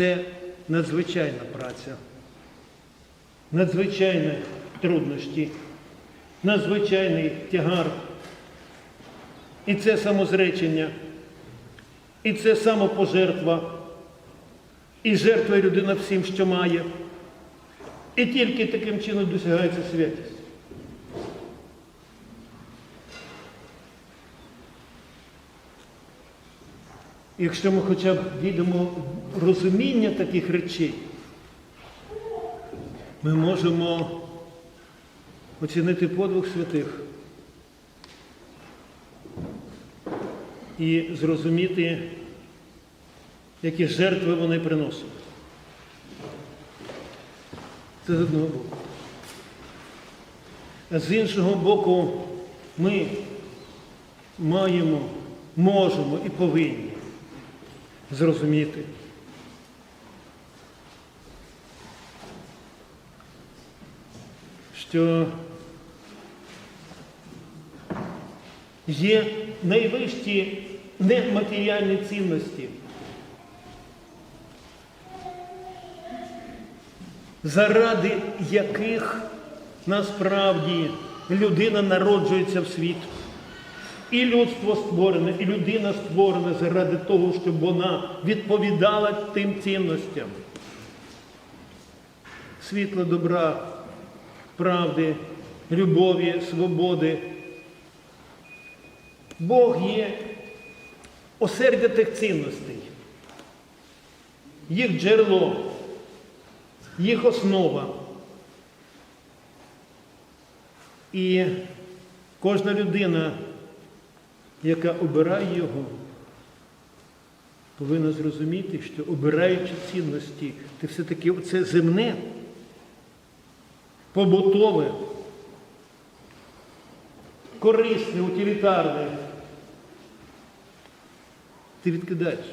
Це надзвичайна праця, надзвичайні труднощі, надзвичайний тягар. І це самозречення, і це самопожертва, і жертвує людина всім, що має. І тільки таким чином досягається святість. Якщо ми хоча б дійдемо в розуміння таких речей, ми можемо оцінити подвиг святих і зрозуміти, які жертви вони приносять. Це з одного боку. А з іншого боку, ми маємо, можемо і повинні зрозуміти. Що є найвищі нематеріальні цінності, заради яких насправді людина народжується в світ. І людство створене, і людина створена заради того, щоб вона відповідала тим цінностям. Світла добра, правди, любові, свободи. Бог є осердя тих цінностей, їх джерело, їх основа. І кожна людина яка обирає його, повинна зрозуміти, що обираючи цінності, ти все-таки це земне, побутове, корисне, утилітарне. Ти відкидаєш.